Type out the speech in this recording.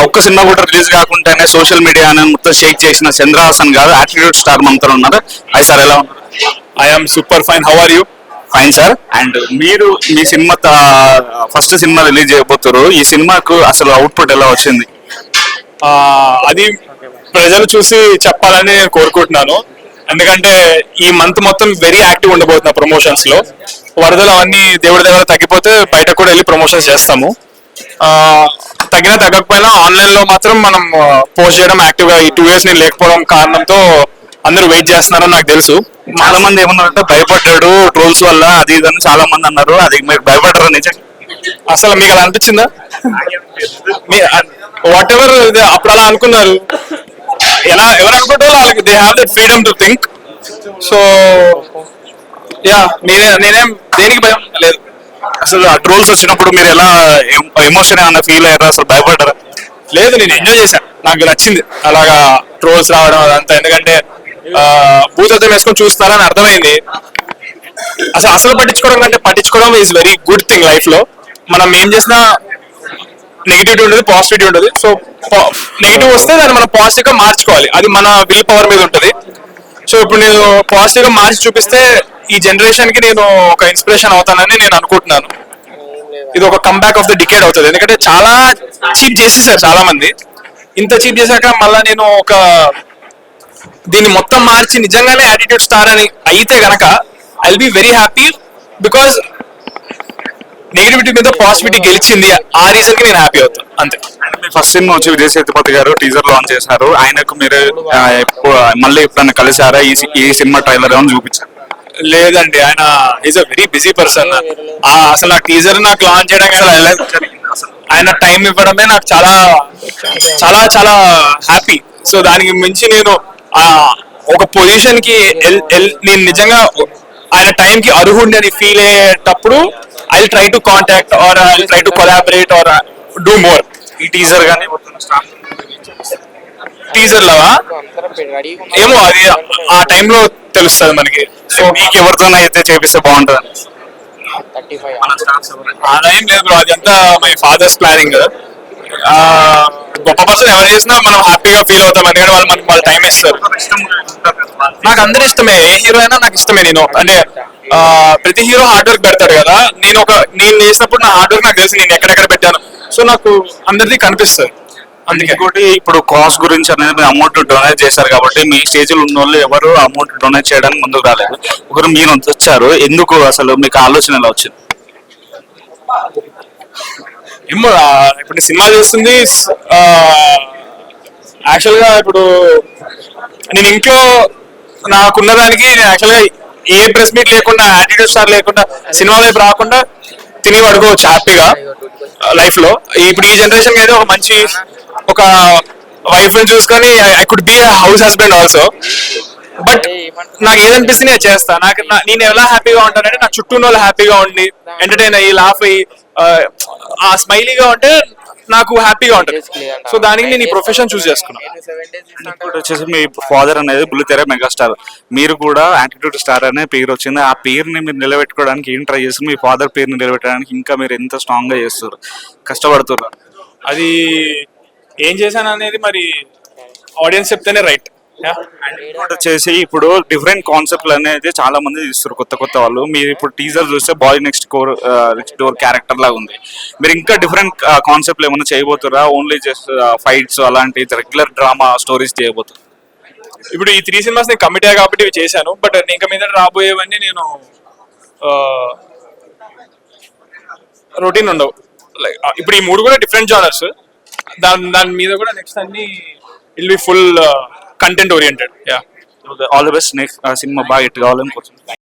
ఒక్క సినిమా కూడా రిలీజ్ కాకుండానే సోషల్ మీడియా మొత్తం షేక్ చేసిన చంద్రహాసన్ గారు యాటిట్యూడ్ స్టార్ మనతో ఉన్నారు. అయి సార్ ఎలా ఉన్నారు? I'm super fine how are you fine sir and మీరు మీ సినిమా ఫస్ట్ సినిమా రిలీజ్ చేయబోతున్నారు ఈ సినిమాకు అసలు అవుట్పుట్ ఎలా వచ్చింది? అది ప్రజలు చూసి చెప్పాలని నేను కోరుకుంటున్నాను. ఎందుకంటే ఈ మంత్ మొత్తం వెరీ యాక్టివ్ ఉండబోతున్నా ప్రమోషన్స్లో. వరదలు అవన్నీ దేవుడి దగ్గర తగ్గిపోతే బయట కూడా వెళ్ళి ప్రమోషన్స్ చేస్తాము. తగ్గినా తగ్గకపోయినా ఆన్లైన్లో మాత్రం మనం పోస్ట్ చేయడం యాక్టివ్గా ఈ టూ ఇయర్స్ నేను లేకపోవడం కారణంతో అందరూ వెయిట్ చేస్తున్నారని నాకు తెలుసు. చాలా మంది ఏమన్నారంటే భయపడ్డాడు ట్రోల్స్ వల్ల అది ఇది అని చాలా మంది అన్నారు. అది మీరు భయపడరు నిజం? అసలు మీకు అలా అనిపించిందా? వాట్ ఎవర్ అప్పుడు అలా అనుకున్నారు. ఎలా ఎవరు అనుకుంటారో వాళ్ళకి they have that freedom to think so yeah నేనే నేనేం దేనికి భయం? లేదు. అసలు ఆ ట్రోల్స్ వచ్చినప్పుడు మీరు ఎలా ఎమోషన్ ఏమన్నా ఫీల్ అయ్యారా? అసలు భయపడ్డారా? లేదు నేను ఎంజాయ్ చేశాను. నాకు నచ్చింది. అలాగా ట్రోల్స్ రావడం అదంతా. ఎందుకంటే ఆ, వేసుకొని చూస్తారని అర్థమైంది. అసలు అసలు పట్టించుకోవడం కంటే పట్టించుకోవడం ఈజ్ వెరీ గుడ్ థింగ్ లైఫ్లో. మనం ఏం చేసినా నెగిటివిటీ ఉంటుంది పాజిటివిటీ ఉంటుంది. సో నెగిటివ్ వస్తే దాన్ని మనం పాజిటివ్గా మార్చుకోవాలి. అది మన విల్ పవర్ మీద ఉంటుంది. సో ఇప్పుడు నేను పాజిటివ్గా మార్చి చూపిస్తే ఈ జనరేషన్కి నేను ఒక ఇన్స్పిరేషన్ అవుతానని నేను అనుకుంటున్నాను. ఇది ఒక కంబ్యాక్ ఆఫ్ ద డికేడ్ అవుతుంది. ఎందుకంటే చాలా చీప్ చేసేసారు చాలా మంది ఇంత చీప్ చేశాక మళ్ళీ నేను ఒక దీన్ని మొత్తం మార్చి నిజంగానే యాటిట్యూడ్ స్టార్ అని అయితే గనక I be very happy because negativity మీద పాజిటివిటీ గెలిచింది. ఆ రీజన్కి నేను హ్యాపీ అవుతాను అంతే. ఫస్ట్ సినిమా వచ్చి విజయ్ సేతుపతి గారు టీజర్ లాంచ్ చేశారు. ఆయనకు మీరు మళ్ళీ ఎప్పుడైనా కలిసారా ఈ సినిమా ట్రైలర్ ఏమని చూపించారు? లేదండి ఆయన is a very busy person అసలు ఆ టీజర్ నాకు లాంచ్ చేయడానికి అసలు ఎలా జరిగింది అసలు ఆయన టైం ఇవ్వడమే నాకు చాలా చాలా చాలా హ్యాపీ సో దానికి మించి నేను ఆ ఒక పొజిషన్కి నేను నిజంగా ఆయన టైం కి అర్హుండి అని ఫీల్ అయ్యేటప్పుడు I try to contact or I try to collaborate or do more ఈ టీజర్ కానీ టీజర్ లవా? ఏమో అది ఆ టైంలో తెలుస్తుంది మనకి. సో మీకు ఎవరితోనైతే చేపిస్తే బాగుంటుంది. అలా ఏం లేదు బ్రో అదంతా మై ఫాదర్స్ ప్లానింగ్. గొప్ప పర్సన్ ఎవరు చేసినా మనం హ్యాపీగా ఫీల్ అవుతాం ఎందుకంటే వాళ్ళు మనకి వాళ్ళు టైం ఇస్తారు. నాకు అందరూ ఇష్టమే ఏ హీరో అయినా నాకు ఇష్టమే నేను. అంటే ప్రతి హీరో హార్డ్ వర్క్ పెడతాడు కదా. నేను ఒక నేను చేసినప్పుడు నా హార్డ్ వర్క్ నాకు తెలుసు నేను ఎక్కడెక్కడ పెట్టాను. సో నాకు అందరిది కనిపిస్తుంది. ఇంకోటి ఇప్పుడు కాస్ట్ గురించి అనేది అమౌంట్ డొనేట్ చేశారు కాబట్టి మీ స్టేజ్ ఉన్న వాళ్ళు ఎవరు అమౌంట్ డొనేట్ చేయడానికి ముందుకు రాలేదు. ఒకరు మీరు వచ్చారు. ఎందుకు అసలు మీకు ఆలోచన ఎలా వచ్చింది? ఏమో ఇప్పుడు సినిమా చేస్తుంది యాక్చువల్గా ఇప్పుడు నేను ఇంట్లో నాకున్న దానికి నేను యాక్చువల్గా ఏ ప్రెస్ మీట్ లేకుండా యాటిట్యూడ్ స్టార్ లేకుండా సినిమా వైపు రాకుండా తిని పడుకోవచ్చు హ్యాపీగా లైఫ్లో. ఇప్పుడు ఈ జనరేషన్ అయితే ఒక మంచి ఒక వైఫ్ని చూసుకొని I could be house husband also but నాకు ఏదనిపిస్తే నేను చేస్తా. నాకు నా- నేను ఎలా హ్యాపీగా ఉంటానంటే నా చుట్టూ ఉన్న వాళ్ళు హ్యాపీగా ఉండి ఎంటర్టైన్ అయ్యి లాఫ్ అయ్యి ఆ, ఆ స్మైలీగా ఉంటే నాకు హ్యాపీగా ఉంటుంది. సో దానికి నేను ఈ ప్రొఫెషన్ చూస్ చేసుకున్నాను ఇప్పుడు వచ్చేసి మీ ఫాదర్ అనేది బుల్లితెర మెగాస్టార్. మీరు కూడా యాటిట్యూడ్ స్టార్ అనే పేరు వచ్చింది. ఆ పేరుని మీరు నిలబెట్టుకోవడానికి ఏం ట్రై చేస్తారు మీ ఫాదర్ పేరుని నిలబెట్టడానికి ఇంకా మీరు ఎంత స్ట్రాంగ్గా చేస్తారు కష్టపడుతున్నారు? అది ఏం చేశాను అనేది మరి ఆడియన్స్ చెప్తేనే రైట్ ఇంకోటి వచ్చేసి ఇప్పుడు డిఫరెంట్ కాన్సెప్ట్లు అనేది చాలా మంది తీస్తారు కొత్త కొత్త వాళ్ళు. మీరు ఇప్పుడు టీజర్ చూస్తే boy next core next door character లాగా ఉంది. మీరు ఇంకా డిఫరెంట్ కాన్సెప్ట్లు ఏమైనా చేయబోతారా ఓన్లీ జస్ట్ ఫైట్స్ అలాంటి రెగ్యులర్ డ్రామా స్టోరీస్ చేయబోతారు ఇప్పుడు ఈ త్రీ సినిమాస్ నేను కమిట్ అయ్యా కాబట్టి ఇవి చేశాను. బట్ ఇంకా మీద రాబోయేవన్నీ నేను రొటీన్ ఉండవు. లైక్ ఇప్పుడు ఈ మూడు కూడా డిఫరెంట్ జానర్స్ దాని దాని మీద కూడా నెక్స్ట్ అన్ని I'll be full content oriented yeah all the best next cinema బాగా హిట్ కావాలని కోరుతున్నాను